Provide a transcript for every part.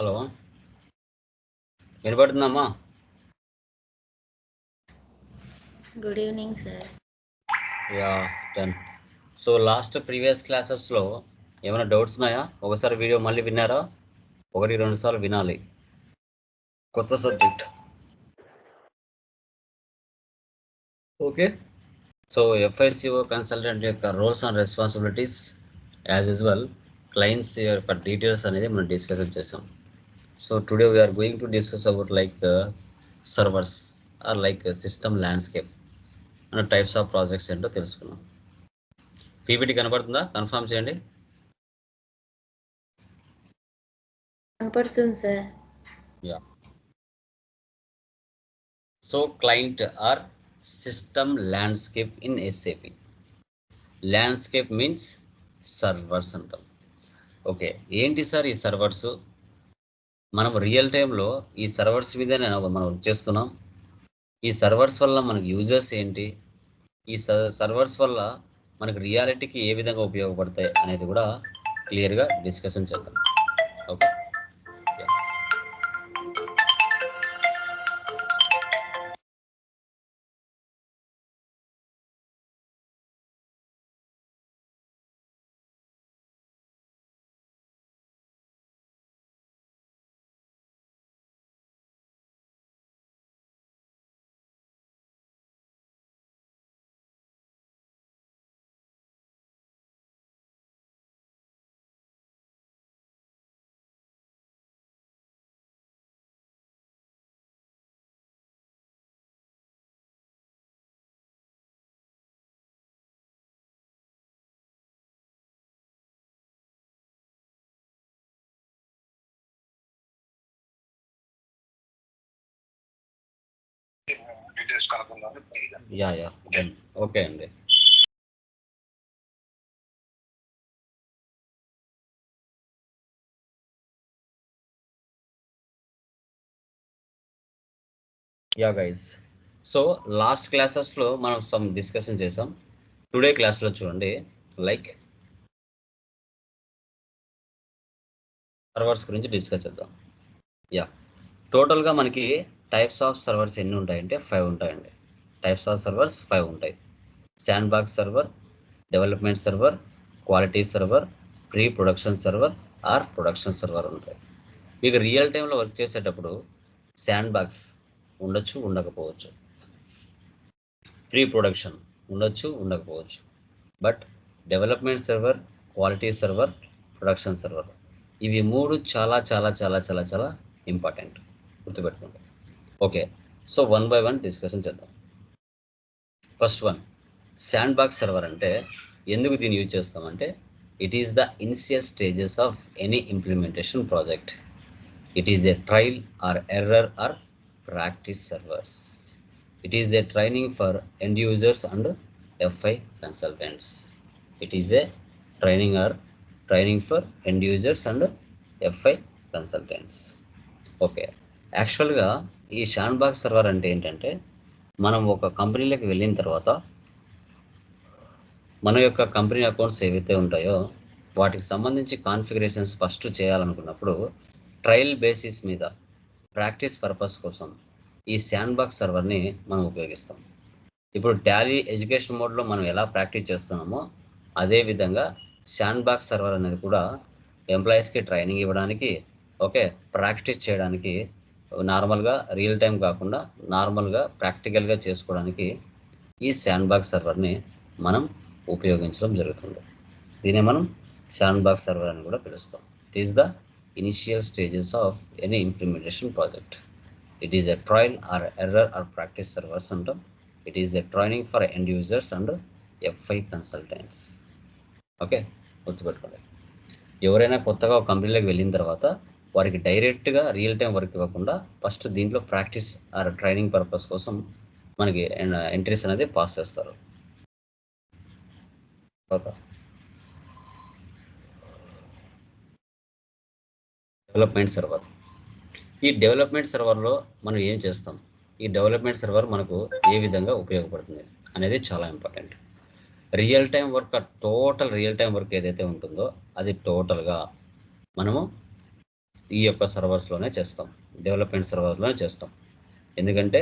Hello? వినపడుతుందమ్మా? Good evening sir. Yeah done so last previous క్లాసెస్లో ఏమైనా doubts ఉన్నాయా? ఒకసారి వీడియో మళ్ళీ విన్నారా? ఒకటి రెండు సార్లు వినాలి. కొత్త subject. Okay. So FICO consultant యొక్క roles and responsibilities as usual clients యొక్క డీటెయిల్స్ అనేది మనం డిస్కషన్ చేసాం. So today we're going to discuss about like servers or like system landscape అన్న టైప్స్ ఆఫ్ ప్రాజెక్ట్స్ ఏంటో తెలుసుకున్నాం పీపీటీ కనబడుతుందా? కన్ఫర్మ్ చేయండి. కనపడుతుంది sir. So client or system landscape in SAP landscape means servers అంటాం. ఓకే ఏంటి sir ఈ servers మనం రియల్ టైంలో ఈ సర్వర్స్ మీద మనం వర్క్ చేస్తున్నాం. ఈ సర్వర్స్ వల్ల మనకు యూజర్స్ ఏంటి? ఈ సర్వర్స్ వల్ల మనకు రియాలిటీకి ఏ విధంగా ఉపయోగపడతాయి అనేది కూడా క్లియర్గా డిస్కషన్ చేద్దాం. Yeah yeah. ఓకే అండి. యా గైస్ సో లాస్ట్ క్లాసెస్లో మనం సమ్ డిస్కషన్ చేసాం. టుడే క్లాస్లో చూడండి. లైక్ సర్వర్స్ గురించి డిస్కస్ చేద్దాం. యా. టోటల్గా మనకి టైప్స్ ఆఫ్ సర్వర్స్ ఎన్ని ఉంటాయంటే ఫైవ్ ఉంటాయండి. టైప్స్ ఆఫ్ సర్వర్స్ ఫైవ్ ఉంటాయి. Sandbox server development server quality server pre production server or production server ఉంటాయి. మీకు రియల్ టైంలో వర్క్ చేసేటప్పుడు శాండ్ బాక్స్ ఉండొచ్చు ఉండకపోవచ్చు. ప్రీ ప్రొడక్షన్ ఉండొచ్చు ఉండకపోవచ్చు. But development server quality server production server ఇవి మూడు చాలా చాలా చాలా చాలా చాలా ఇంపార్టెంట్ గుర్తుపెట్టుకోండి. Okay. So one by one discussion చేద్దాం. First one sandbox server అంటే ఎందుకు దీన్ని యూజ్ చేస్తామంటే it is the initial stages of any implementation project it is a trial or error or practice servers it is a training for end users and FI consultants it is a training or training for end users and FI consultants okay యాక్చువల్గా ఈ sandbox server అంటే ఏంటంటే మనం ఒక కంపెనీలోకి వెళ్ళిన తర్వాత మన యొక్క కంపెనీ అకౌంట్స్ ఏవైతే ఉంటాయో వాటికి సంబంధించి కాన్ఫిగరేషన్స్ ఫస్ట్ చేయాలనుకున్నప్పుడు ట్రయల్ బేసిస్ మీద ప్రాక్టీస్ పర్పస్ కోసం ఈ శాండ్ బాక్స్ సర్వర్ని మనం ఉపయోగిస్తాం. ఇప్పుడు టాలీ ఎడ్యుకేషన్ మోడ్లో మనం ఎలా ప్రాక్టీస్ చేస్తున్నామో అదే విధంగా శాండ్ బాక్స్ సర్వర్ అనేది కూడా ఎంప్లాయీస్కి ట్రైనింగ్ ఇవ్వడానికి ఓకే ప్రాక్టీస్ చేయడానికి నార్మల్గా రియల్ టైం కాకుండా నార్మల్గా ప్రాక్టికల్గా చేసుకోవడానికి ఈ శాండ్ బాక్స్ సర్వర్ని మనం ఉపయోగించడం జరుగుతుంది. దీన్ని మనం శాండ్ బాక్స్ సర్వర్ అని కూడా పిలుస్తాం. It is the initial stages of any implementation project it is a trial or error or practice servers అంటాం. It is a training for end users and FI consultants okay గుర్తుపెట్టుకోండి. ఎవరైనా కొత్తగా ఒక కంపెనీలోకి వెళ్ళిన తర్వాత వారికి డైరెక్ట్గా రియల్ టైం వర్క్ ఇవ్వకుండా ఫస్ట్ దీంట్లో ప్రాక్టీస్ ఆర్ ట్రైనింగ్ పర్పస్ కోసం మనకి ఎంట్రీస్ అనేది పాస్ చేస్తారు. Development server. ఈ డెవలప్మెంట్ సర్వర్లో మనం ఏం చేస్తాం? ఈ డెవలప్మెంట్ సర్వర్ మనకు ఏ విధంగా ఉపయోగపడుతుంది అనేది చాలా important. Real time work total real time work ఏదైతే ఉంటుందో అది టోటల్గా మనము ఈ యొక్క సర్వర్స్లోనే చేస్తాం. డెవలప్మెంట్ సర్వర్లోనే చేస్తాం. ఎందుకంటే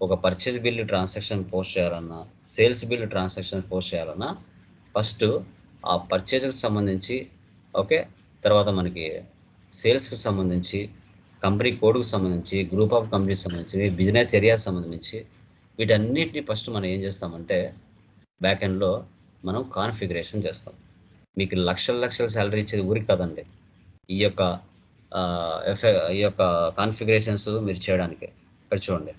ఒక పర్చేజ్ బిల్లు ట్రాన్సాక్షన్ పోస్ట్ చేయాలన్నా సేల్స్ బిల్లు ట్రాన్సాక్షన్ పోస్ట్ చేయాలన్నా ఫస్ట్ ఆ పర్చేజ్కి సంబంధించి ఓకే తర్వాత మనకి సేల్స్కి సంబంధించి కంపెనీ కోడ్కి సంబంధించి గ్రూప్ ఆఫ్ కంపెనీస్ సంబంధించి బిజినెస్ ఏరియాకి సంబంధించి వీటన్నిటిని ఫస్ట్ మనం ఏం చేస్తామంటే బ్యాక్ ఎండ్లో మనం కాన్ఫిగరేషన్ చేస్తాం. మీకు లక్షల లక్షల శాలరీ ఇచ్చేది ఊరికి కదండి. ఈ యొక్క ఎఫె ఈ యొక్క కాన్ఫిగరేషన్స్ మీరు చేయడానికి. ఇక్కడ చూడండి.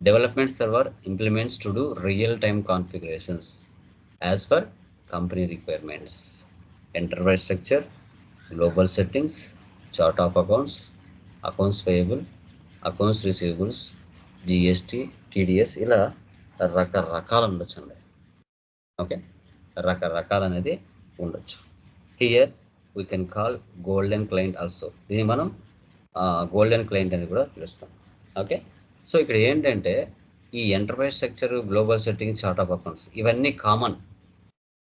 Development server implements to do real time configurations as per company requirements enterprise structure global settings chart of accounts accounts payable accounts receivables GST TDS ఇలా రకరకాలు ఉండొచ్చు అండి. ఓకే రకరకాలు అనేది ఉండొచ్చు. Here we can call golden client also దీన్ని మనం golden client అని కూడా పిలుస్తాం. ఓకే సో ఇక్కడ ఏంటంటే ఈ enterprise structure global setting chart of accounts ఇవన్నీ కామన్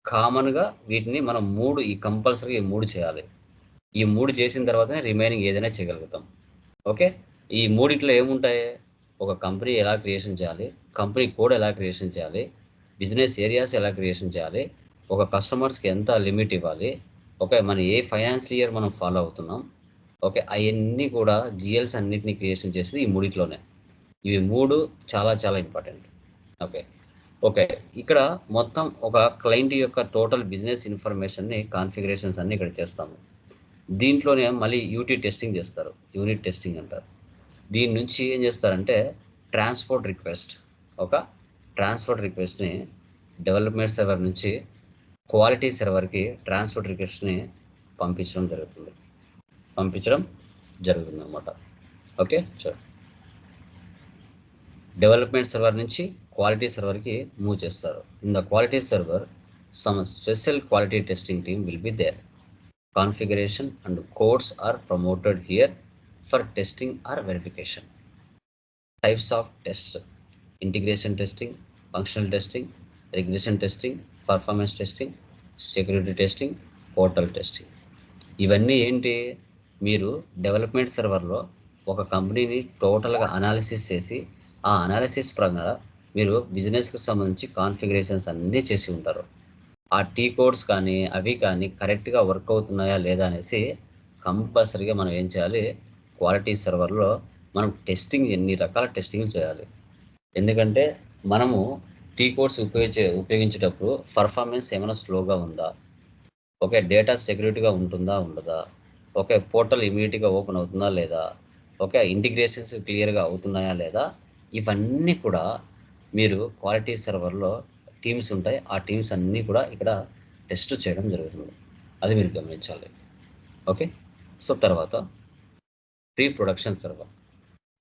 కామన్గా వీటిని మనం మూడు ఈ కంపల్సరీ మూడు చేయాలి. ఈ మూడు చేసిన తర్వాతనే రిమైనింగ్ ఏదైనా చేయగలుగుతాం. ఓకే ఈ మూడిట్లో ఏముంటాయి? ఒక కంపెనీ ఎలా క్రియేషన్ చేయాలి? కంపెనీ కోడ్ ఎలా క్రియేషన్ చేయాలి? బిజినెస్ ఏరియాస్ ఎలా క్రియేషన్ చేయాలి? ఒక కస్టమర్స్కి ఎంత లిమిట్ ఇవ్వాలి? ఓకే మన ఏ ఫైనాన్షియల్ ఇయర్ మనం ఫాలో అవుతున్నాం ఓకే అవన్నీ కూడా జిఎల్స్ అన్నిటిని క్రియేషన్ చేసేది ఈ మూడిట్లోనే. ఇవి మూడు చాలా చాలా ఇంపార్టెంట్. ఓకే ఓకే ఇక్కడ మొత్తం ఒక క్లయింట్ యొక్క టోటల్ బిజినెస్ ఇన్ఫర్మేషన్ని కాన్ఫిగరేషన్స్ అన్ని ఇక్కడ చేస్తాము. దీంట్లోనే మళ్ళీ యూటీ టెస్టింగ్ చేస్తారు యూనిట్ టెస్టింగ్ అంటారు. దీని నుంచి ఏం చేస్తారంటే ట్రాన్స్పోర్ట్ రిక్వెస్ట్ ఒక ట్రాన్స్పోర్ట్ రిక్వెస్ట్ని డెవలప్మెంట్ సర్వర్ నుంచి క్వాలిటీ సర్వర్కి ట్రాన్స్పోర్ట్ రిక్వెస్ట్ని పంపించడం జరుగుతుంది. పంపించడం జరుగుతుంది అనమాట ఓకే? చూడండి డెవలప్మెంట్ సర్వర్ నుంచి క్వాలిటీ సర్వర్కి మూవ్ చేస్తారు. In the quality server some special quality testing team will be there. Configuration and codes are promoted here for testing or verification. Types of test integration testing functional testing regression testing performance testing security testing portal testing ఇవన్నీ ఏంటి? మీరు development సర్వర్లో ఒక కంపెనీని టోటల్గా analysis చేసి ఆ analysis ప్రకారం మీరు బిజినెస్కి సంబంధించి కాన్ఫిగరేషన్స్ అన్నీ చేసి ఉంటారు. ఆ టీ కోడ్స్ కానీ అవి కానీ కరెక్ట్గా వర్క్ అవుతున్నాయా లేదా అనేసి కంపల్సరీగా మనం ఏం చేయాలి? క్వాలిటీ సర్వర్లో మనం టెస్టింగ్ ఎన్ని రకాల టెస్టింగ్ చేయాలి? ఎందుకంటే మనము టీ కోడ్స్ ఉపయోగించే ఉపయోగించేటప్పుడు పర్ఫార్మెన్స్ ఏమైనా స్లోగా ఉందా? ఓకే డేటా సెక్యూరిటీగా ఉంటుందా ఉండదా? ఓకే పోర్టల్ ఇమీడియట్గా ఓపెన్ అవుతుందా లేదా? ఓకే ఇంటిగ్రేషన్స్ క్లియర్గా అవుతున్నాయా లేదా? ఇవన్నీ కూడా మీరు క్వాలిటీ సర్వర్లో టీమ్స్ ఉంటాయి. ఆ టీమ్స్ అన్నీ కూడా ఇక్కడ టెస్ట్ చేయడం జరుగుతుంది. అది మీరు గమనించాలి. ఓకే? సో తర్వాత ప్రీ ప్రొడక్షన్ సర్వర్.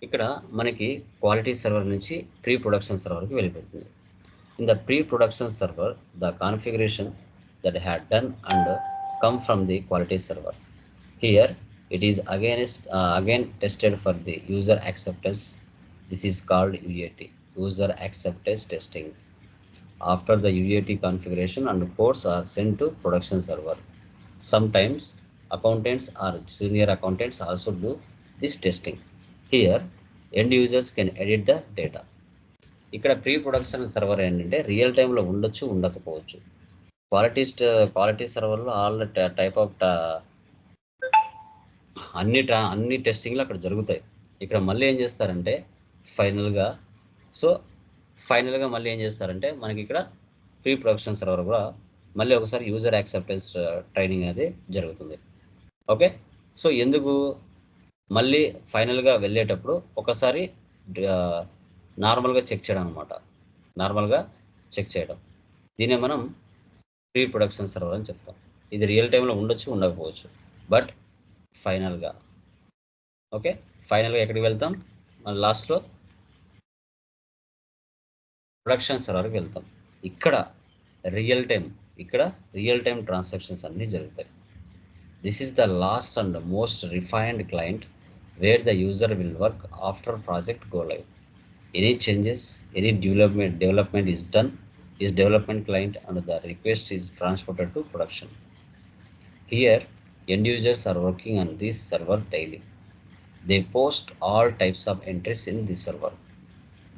ఇక్కడ మనకి క్వాలిటీ సర్వర్ నుంచి ప్రీ ప్రొడక్షన్ సర్వర్కి వెళ్ళిపోతుంది. in the pre-production server, the configuration that had done and come from the quality server. Here, it is again, uh, again tested for the user acceptance. This is called UAT, user acceptance testing. After the UAT configuration and codes are sent to production server. Sometimes accountants or senior accountants also do this testing. Here, end users can edit the data. ఇక్కడ pre production server ఏంటంటే real టైంలో ఉండొచ్చు ఉండకపోవచ్చు. Quality quality సర్వర్లో all type of అన్ని ట్రా అన్ని టెస్టింగ్లు అక్కడ జరుగుతాయి. ఇక్కడ మళ్ళీ ఏం చేస్తారంటే ఫైనల్గా సో ఫైనల్గా మళ్ళీ ఏం చేస్తారంటే మనకి ఇక్కడ ప్రీ ప్రొడక్షన్ సర్వర్ కూడా మళ్ళీ ఒకసారి యూజర్ యాక్సెప్టెన్స్ ట్రైనింగ్ అనేది జరుగుతుంది. ఓకే సో ఎందుకు మళ్ళీ ఫైనల్గా వెళ్ళేటప్పుడు ఒకసారి uh, నార్మల్గా చెక్ చేయడం అనమాట నార్మల్గా చెక్ చేయడం. దీనే మనం ప్రీ ప్రొడక్షన్ సర్వర్ అని చెప్తాం. ఇది రియల్ టైంలో ఉండొచ్చు ఉండకపోవచ్చు. బట్ ఫైనల్గా. ఓకే? ఫైనల్గా ఎక్కడికి వెళ్తాం? లాస్ట్లో ప్రొడక్షన్ సర్వర్కి వెళ్తాం. ఇక్కడ రియల్ టైం ఇక్కడ రియల్ టైం ట్రాన్సాక్షన్స్ అన్నీ జరుగుతాయి. This is the last and most refined client where the user will work after project go live. any changes, any development, development is done, is development client and the request is transported to production. Here, end users are working on this server daily. They post all types of entries in the server.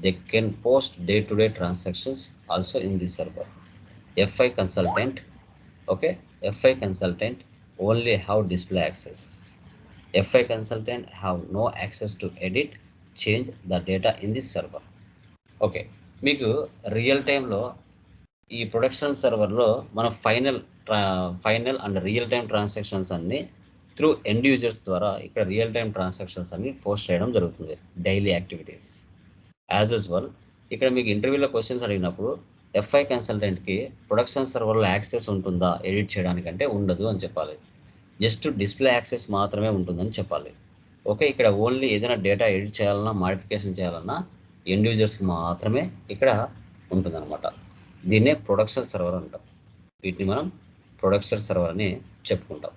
They can post day-to-day -day transactions also in the server. FI consultant, okay, FI consultant only have display access. FI consultant have no access to edit change the data in this server. Okay మీకు real టైంలో ఈ production సర్వర్లో మన final final and real time transactions అన్ని through end users ద్వారా ఇక్కడ real time transactions అన్ని post చేయడం జరుగుతుంది డైలీ యాక్టివిటీస్. యాజ్ యూజువల్ ఇక్కడ మీకు ఇంటర్వ్యూలో క్వశ్చన్స్ అడిగినప్పుడు ఎఫ్ఐ కన్సల్టెంట్కి ప్రొడక్షన్ సర్వర్లో యాక్సెస్ ఉంటుందా ఎడిట్ చేయడానికంటే ఉండదు అని చెప్పాలి. జస్ట్ డిస్ప్లే యాక్సెస్ మాత్రమే ఉంటుందని చెప్పాలి. ఓకే ఇక్కడ ఓన్లీ ఏదైనా డేటా ఎడిట్ చేయాలన్నా మాడిఫికేషన్ చేయాలన్నా ఎండ్ యూజర్స్కి మాత్రమే ఇక్కడ ఉంటుందన్నమాట. దీన్నే ప్రొడక్షన్ సర్వర్ అంటాం. వీటిని మనం ప్రొడక్షన్ సర్వర్ అని చెప్పుకుంటాం.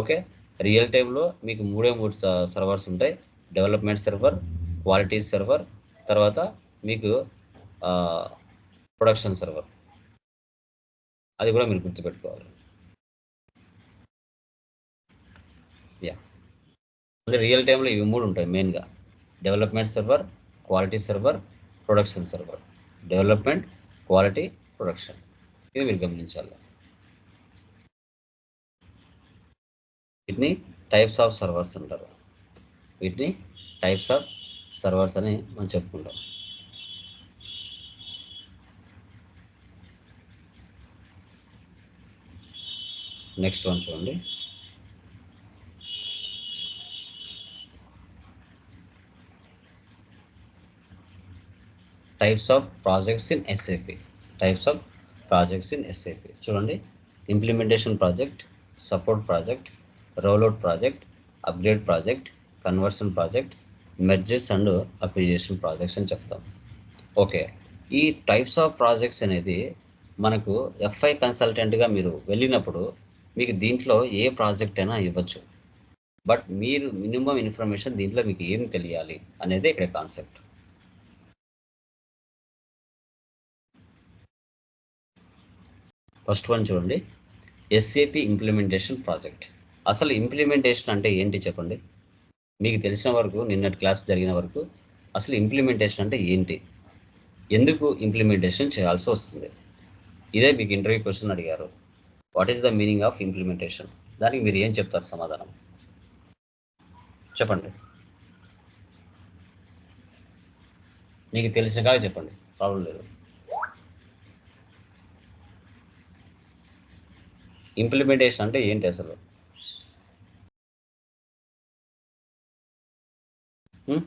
ఓకే రియల్ టైంలో మీకు మూడే మూడు సర్వర్స్ ఉంటాయి. డెవలప్మెంట్ సర్వర్ క్వాలిటీ సర్వర్ తర్వాత మీకు ప్రొడక్షన్ సర్వర్ అది కూడా మీరు గుర్తుపెట్టుకోవాలి యా అంటే రియల్ టైంలో ఇవి మూడు ఉంటాయి మెయిన్గా development server quality server production server development quality production ఇది మీరు గమనించాలి. వీటిని టైప్స్ ఆఫ్ సర్వర్స్ అంటారు. వీటిని టైప్స్ ఆఫ్ సర్వర్స్ అని మనం చెప్పుకుంటాం. నెక్స్ట్ వన్ చూడండి. Types of projects in SAP types of projects in SAP చూడండి. Implementation project support project rollout project upgrade project conversion project merges and acquisition projects అని చెప్తాం. Okay. ఈ టైప్స్ ఆఫ్ ప్రాజెక్ట్స్ అనేది మనకు ఎఫ్ఐ కన్సల్టెంట్గా మీరు వెళ్ళినప్పుడు మీకు దీంట్లో ఏ ప్రాజెక్ట్ అయినా ఇవ్వచ్చు. బట్ మీరు మినిమం ఇన్ఫర్మేషన్ దీంట్లో మీకు ఏం తెలియాలి అనేది ఇక్కడ కాన్సెప్ట్ ఫస్ట్ వన్ చూడండి. ఎస్ఏపి ఇంప్లిమెంటేషన్ ప్రాజెక్ట్ అసలు ఇంప్లిమెంటేషన్ అంటే ఏంటి చెప్పండి? మీకు తెలిసిన వరకు నిన్నటి క్లాస్ జరిగిన వరకు అసలు ఇంప్లిమెంటేషన్ అంటే ఏంటి? ఎందుకు ఇంప్లిమెంటేషన్ చేయాల్సి వస్తుంది? ఇదే మీకు ఇంటర్వ్యూ క్వశ్చన్ అడిగారు. What is the meaning of implementation దానికి మీరు ఏం చెప్తారు సమాధానం? చెప్పండి. మీకు తెలిసిన కాదు చెప్పండి. ప్రాబ్లం లేదు. ఇంప్లిమెంటేషన్ అంటే ఏంటి అసలు హ్మ్?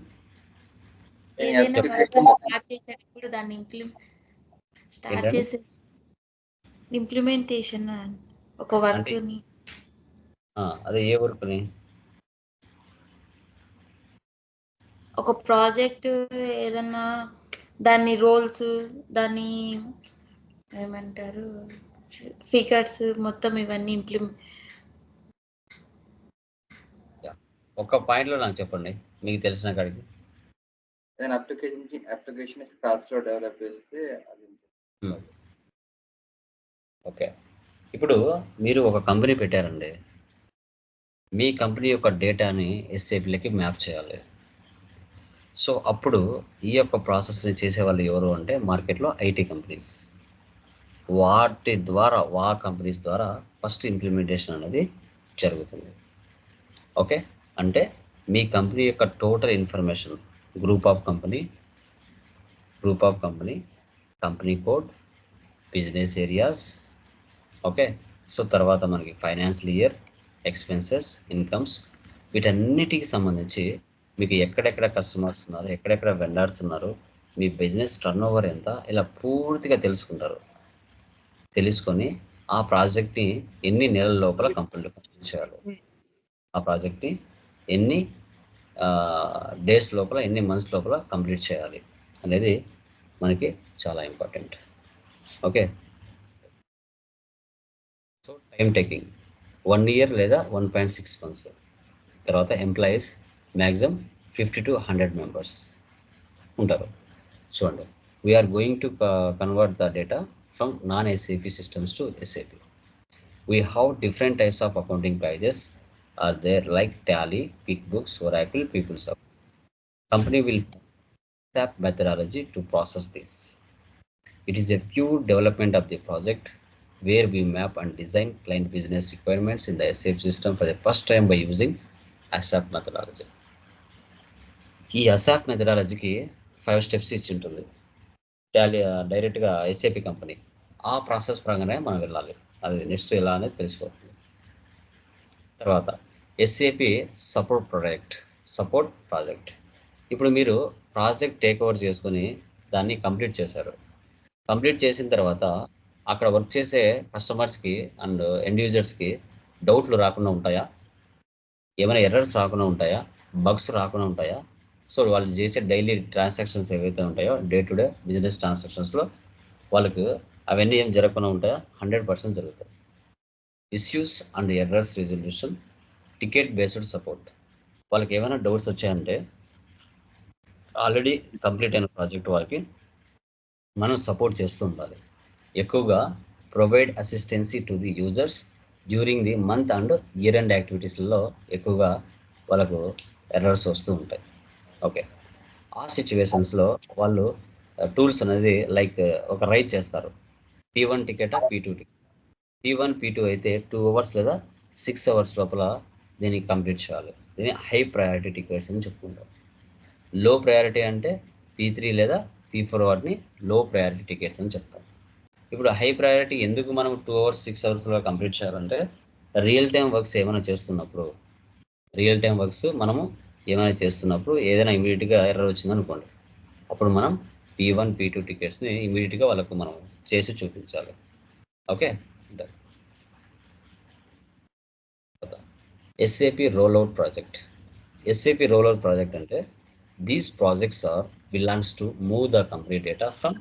ఏదైనా చెప్పండి. వర్క్ స్టార్ట్ చేసేటప్పుడు దాన్ని ఇంప్లిమెంట్ స్టార్ట్ ఏంటండి? చేసే ఇంప్లిమెంటేషన్ ఒక వర్క్ని ఆ, అదే ఏ వర్క్ని ఒక ప్రాజెక్ట్ ఏదన్నా దాని రోల్స్ దాని ఏమంటారు ఫిగర్స్ మొత్తం ఇవన్నీ ఇంప్లిమెంట్ ఒక్క పాయింట్లో నాకు చెప్పండి. మీకు తెలిసిన కాడికి. ఏదైనా అప్లికేషన్ అప్లికేషన్ స్క్రాచ్లో డెవలప్ చేస్తే అది. ఓకే ఇప్పుడు మీరు ఒక కంపెనీ పెట్టారండి. మీ కంపెనీ యొక్క డేటాని ఎస్ఏపీలకి మ్యాప్ చేయాలి. సో అప్పుడు ఈ యొక్క ప్రాసెస్ని చేసేవాళ్ళు ఎవరు అంటే మార్కెట్లో ఐటీ కంపెనీస్ వాటి ద్వారా వా కంపెనీస్ ద్వారా ఫస్ట్ ఇంప్లిమెంటేషన్ అనేది జరుగుతుంది. ఓకే? అంటే మీ కంపెనీ యొక్క total information group of company group of company company code business areas okay? So తర్వాత మనకి ఫైనాన్షియల్ ఇయర్ ఎక్స్పెన్సెస్ ఇన్కమ్స్ వీటన్నిటికి సంబంధించి మీకు ఎక్కడెక్కడ కస్టమర్స్ ఉన్నారు ఎక్కడెక్కడ వెండర్స్ ఉన్నారు మీ బిజినెస్ టర్న్ ఓవర్ ఎంత ఇలా పూర్తిగా తెలుసుకుంటారు. తెలుసుకొని ఆ ప్రాజెక్ట్ని ఎన్ని నెలల లోపల కంప్లీట్ కంప్లీట్ చేయాలి ఆ ప్రాజెక్ట్ని ఎన్ని డేస్ లోపల ఎన్ని మంత్స్ లోపల కంప్లీట్ చేయాలి అనేది మనకి చాలా important. Okay? So time taking. One year లేదా వన్ పాయింట్ సిక్స్ మంత్స్. తర్వాత employees maximum fifty to hundred members ఉంటారు. చూడండి. We're going to convert the data From non SAP systems to SAP we have different types of accounting packages are there like Tally, QuickBooks, Oracle, PeopleSoft. Company will SAP methodology to process this. It is a pure development of the project where we map and design client business requirements in the SAP system for the first time by using ASAP methodology. ఈ ASAP మెథడాలజీకి five steps ఇచ్చి ఉంటుంది Tally డైరెక్ట్గా SAP company. ఆ process ప్రకారమే మనం వెళ్ళాలి. అది next ఎలా అనేది తెలిసిపోతుంది. తర్వాత SAP support project support project. ఇప్పుడు మీరు ప్రాజెక్ట్ టేక్ ఓవర్ చేసుకుని దాన్ని కంప్లీట్ చేశారు. కంప్లీట్ చేసిన తర్వాత అక్కడ వర్క్ చేసే కస్టమర్స్కి అండ్ ఎండ్ యూజర్స్కి డౌట్లు రాకుండా ఉంటాయా? ఏమైనా ఎర్రర్స్ రాకుండా ఉంటాయా? బగ్స్ రాకుండా ఉంటాయా? సో వాళ్ళు చేసే డైలీ ట్రాన్సాక్షన్స్ ఏవైతే ఉంటాయో డే టు డే బిజినెస్ ట్రాన్సాక్షన్స్లో వాళ్ళకు అవన్నీ ఏం జరగకుండా ఉంటాయా హండ్రెడ్ పర్సెంట్ జరుగుతాయి. Issues and errors resolution ticket based support. వాళ్ళకి ఏమైనా డౌట్స్ వచ్చాయంటే ఆల్రెడీ కంప్లీట్ అయిన ప్రాజెక్ట్ వాళ్ళకి మనం సపోర్ట్ చేస్తూ ఉండాలి. ఎక్కువగా provide assistance to the users during the month and year and యాక్టివిటీస్లో ఎక్కువగా వాళ్ళకు ఎర్రర్స్ వస్తూ ఉంటాయి. ఓకే. ఆ సిచ్యువేషన్స్లో వాళ్ళు టూల్స్ అనేది లైక్ ఒక రైడ్ చేస్తారు. P one ticket P two ticket. P one P two అయితే టూ అవర్స్ లేదా సిక్స్ అవర్స్ లోపల దీన్ని కంప్లీట్ చేయాలి. దీన్ని హై ప్రయారిటీ టికెట్స్ అని చెప్పుకుంటాం లో ప్రయారిటీ అంటే పీ త్రీ లేదా పీ ఫోర్ వాటిని లో ప్రయారిటీ టికెట్స్ అని చెప్తాం. ఇప్పుడు హై ప్రయారిటీ ఎందుకు మనం టూ అవర్స్ సిక్స్ అవర్స్లో కంప్లీట్ చేయాలంటే రియల్ టైం వర్క్స్ ఏమైనా చేస్తున్నప్పుడు రియల్ టైం వర్క్స్ మనము ఏమైనా చేస్తున్నప్పుడు ఏదైనా ఇమీడియట్గా ఎర్రర్ వచ్చిందనుకోండి అప్పుడు మనం పీ వన్ పీ టూ టికెట్స్ని ఇమీడియట్గా వాళ్ళకు మనం చేసి చూపించాలి. Okay? SAP rollout project SAP rollout project అంటే these projects are belongs to move the company data from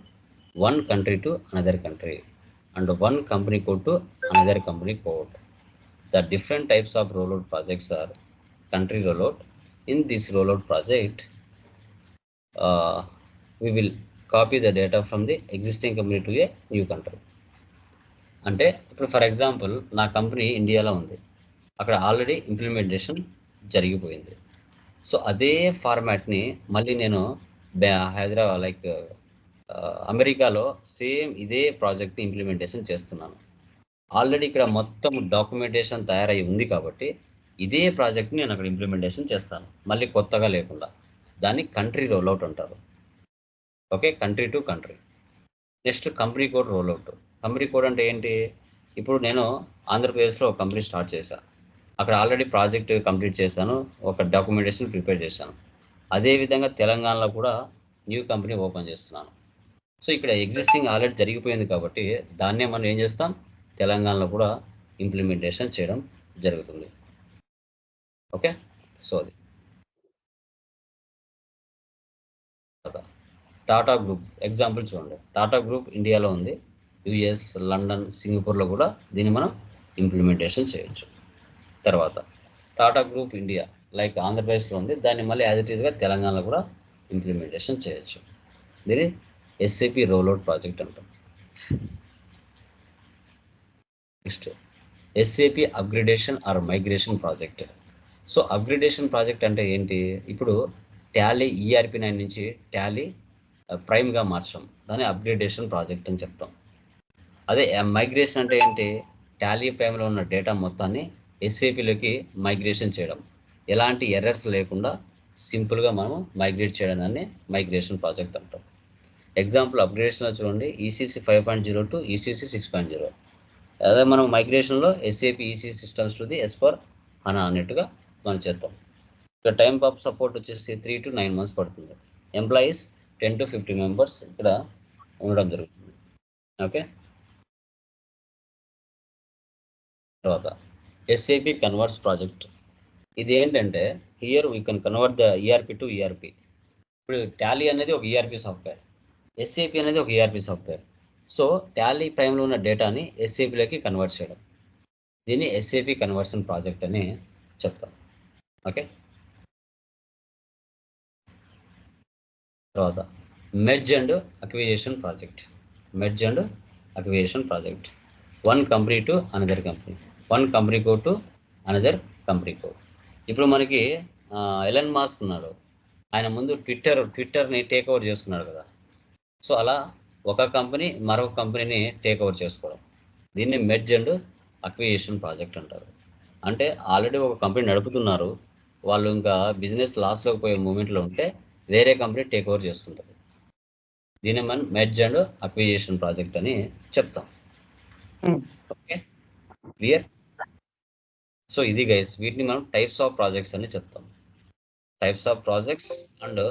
one country to another country and one company code to another company code. The different types of rollout projects are country rollout In this rollout project, uh, we will copy the data from the existing company to a new country. అంటే ఇప్పుడు for example నా company ఇండియాలో ఉంది. అక్కడ already implementation జరిగిపోయింది. So అదే ఫార్మాట్ని మళ్ళీ నేను హైదరాబాద్ లైక్ uh, అమెరికాలో సేమ్ ఇదే ప్రాజెక్ట్ ఇంప్లిమెంటేషన్ చేస్తున్నాను. ఆల్రెడీ ఇక్కడ మొత్తం డాక్యుమెంటేషన్ తయారై ఉంది కాబట్టి ఇదే ప్రాజెక్ట్ని నేను అక్కడ ఇంప్లిమెంటేషన్ చేస్తాను. మళ్ళీ కొత్తగా లేకుండా. దాన్ని కంట్రీ రోల్అవుట్ అంటారు. Okay country to country next company code rollout company code అంటే ఏంటి? ఇప్పుడు నేను ఆంధ్రప్రదేశ్లో ఒక కంపెనీ స్టార్ట్ చేశాను అక్కడ ఆల్రెడీ ప్రాజెక్ట్ కంప్లీట్ చేశాను. ఒక డాక్యుమెంటేషన్ ప్రిపేర్ చేశాను. అదేవిధంగా తెలంగాణలో కూడా న్యూ కంపెనీ ఓపెన్ చేస్తున్నాను. సో ఇక్కడ ఎగ్జిస్టింగ్ ఆల్రెడీ జరిగిపోయింది కాబట్టి దాన్నే మనం ఏం చేస్తాం? తెలంగాణలో కూడా ఇంప్లిమెంటేషన్ చేయడం జరుగుతుంది. ఓకే? సో అది. టాటా గ్రూప్ ఎగ్జాంపుల్ చూడండి. టాటా గ్రూప్ ఇండియాలో ఉంది. యుఎస్ లండన్ సింగపూర్లో కూడా దీన్ని మనం ఇంప్లిమెంటేషన్ చేయొచ్చు. తర్వాత టాటా గ్రూప్ ఇండియా లైక్ ఆంధ్రప్రదేశ్లో ఉంది. దాన్ని మళ్ళీ యాజ్ ఇట్ ఈస్గా తెలంగాణలో కూడా ఇంప్లిమెంటేషన్ చేయొచ్చు. దీన్ని ఎస్ఏపి రోల్అవుట్ ప్రాజెక్ట్ అంటాం. Next SAP upgradation or migration project so upgradation project అంటే ఏంటి? ఇప్పుడు టాలీ ఈఆర్పి నైన్ నుంచి టాలీ ప్రైమ్గా మార్చడం దాన్ని అప్గ్రేడేషన్ ప్రాజెక్ట్ అని చెప్తాం. అదే మైగ్రేషన్ అంటే ఏంటి? టాలీ ప్రైమ్లో ఉన్న డేటా మొత్తాన్ని ఎస్ఏపిలోకి మైగ్రేషన్ చేయడం. ఎలాంటి ఎర్రర్స్ లేకుండా సింపుల్గా మనం మైగ్రేట్ చేయడం దాన్ని మైగ్రేషన్ ప్రాజెక్ట్ అంటాం. ఎగ్జాంపుల్ అప్గ్రేడేషన్లో చూడండి. ECC five point zero to ECC six point zero అదే మనం మైగ్రేషన్లో SAP EC systems to the S four HANA అన్నట్టుగా మనం చేద్దాం. ఇక్కడ టైం ఆఫ్ సపోర్ట్ వచ్చేసి త్రీ టు నైన్ మంత్స్ పడుతుంది. Employees ten to fifty members ఇక్కడ ఉండడం జరుగుతుంది. ఓకే తర్వాత ఎస్ఏపి కన్వర్ట్స్ ప్రాజెక్ట్ ఇది ఏంటంటే here we can convert the ERP to ERP ఇప్పుడు టాలీ అనేది ఒక ఈఆర్పి సాఫ్ట్వేర్ ఎస్ఏపి అనేది ఒక ఈఆర్పి సాఫ్ట్వేర్ సో టాలీ ప్రైమ్లో ఉన్న డేటాని ఎస్ఏపిలోకి కన్వర్ట్ చేయడం. దీన్ని ఎస్ఏపి కన్వర్షన్ ప్రాజెక్ట్ అని చెప్తాం. ఓకే. తర్వాత merge and acquisition project. Merge and acquisition project. One company to another company. One company co to another company co. ఇప్పుడు మనకి ఎలన్ మాస్క్ ఉన్నాడు. ఆయన ముందు ట్విట్టర్ ట్విట్టర్ని టేక్ ఓవర్ చేసుకున్నాడు కదా. సో అలా ఒక కంపెనీ మరొక కంపెనీని టేక్ ఓవర్ చేసుకోవడం. దీన్ని మెర్జ్ అండ్ అక్విజేషన్ ప్రాజెక్ట్ అంటారు. అంటే ఆల్రెడీ ఒక కంపెనీ నడుపుతున్నారు. వాళ్ళు ఇంకా బిజినెస్ లాస్లోకి పోయే మూమెంట్లో ఉంటే వేరే కంపెనీ టేక్ ఓవర్ చేసుకుంటుంది. దీన్ని మనం మెర్జ్ అండ్ అక్విజిషన్ ప్రాజెక్ట్ అని చెప్తాం. ఓకే క్లియర్ సో ఇది గైస్ వీటిని మనం టైప్స్ ఆఫ్ ప్రాజెక్ట్స్ అని చెప్తాం. Types of projects and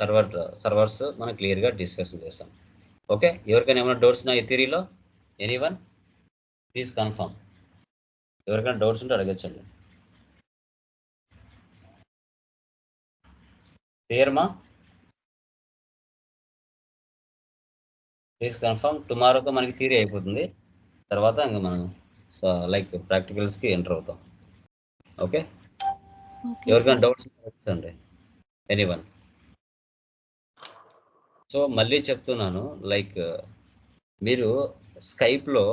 server servers మనం క్లియర్గా డిస్కస్ చేస్తాం ఓకే ఎవరికైనా ఏమైనా డౌట్స్ ఉన్నాయి థిరీలో ఎనీ వన్ ప్లీజ్ కన్ఫర్మ్ ఎవరికైనా డౌట్స్ ఉంటే అడగచ్చండి. క్లియర్ మా ప్లీజ్ కన్ఫర్మ్ టుమారోతో మనకి థియరీ అయిపోతుంది. తర్వాత ఇంకా మనం లైక్ ప్రాక్టికల్స్కి ఎంటర్ అవుతాం. ఓకే ఓకే ఎవరికైనా డౌట్స్ అండి ఎనీ వన్ సో మళ్ళీ చెప్తున్నాను లైక్ మీరు స్కైప్లో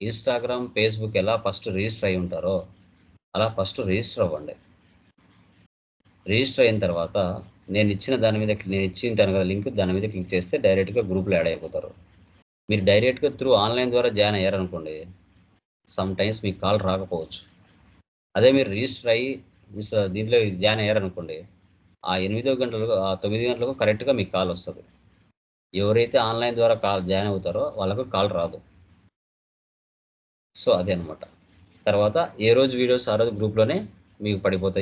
ఇన్స్టాగ్రామ్ ఫేస్బుక్ ఎలా ఫస్ట్ రిజిస్టర్ అయి ఉంటారో అలా ఫస్ట్ రిజిస్టర్ అవ్వండి. రిజిస్టర్ అయిన తర్వాత నేను ఇచ్చిన దాని మీద నేను ఇచ్చి ఉంటాను కదా లింక్ దాని మీద క్లిక్ చేస్తే డైరెక్ట్గా గ్రూప్లో యాడ్ అయిపోతారు. మీరు డైరెక్ట్గా త్రూ ఆన్లైన్ ద్వారా జాయిన్ అయ్యారనుకోండి సమ్ టైమ్స్ మీకు కాల్ రాకపోవచ్చు. అదే మీరు రిజిస్టర్ అయ్యి దీంట్లో జాయిన్ అయ్యారనుకోండి ఆ ఎనిమిదో గంటలకు ఆ తొమ్మిది గంటలకు కరెక్ట్గా మీకు కాల్ వస్తుంది. ఎవరైతే ఆన్లైన్ ద్వారా కాల్ జాయిన్ అవుతారో వాళ్ళకు కాల్ రాదు. సో అదే అనమాట తర్వాత ఏ రోజు వీడియోస్ ఆ రోజు గ్రూప్లోనే మీకు పడిపోతాయి.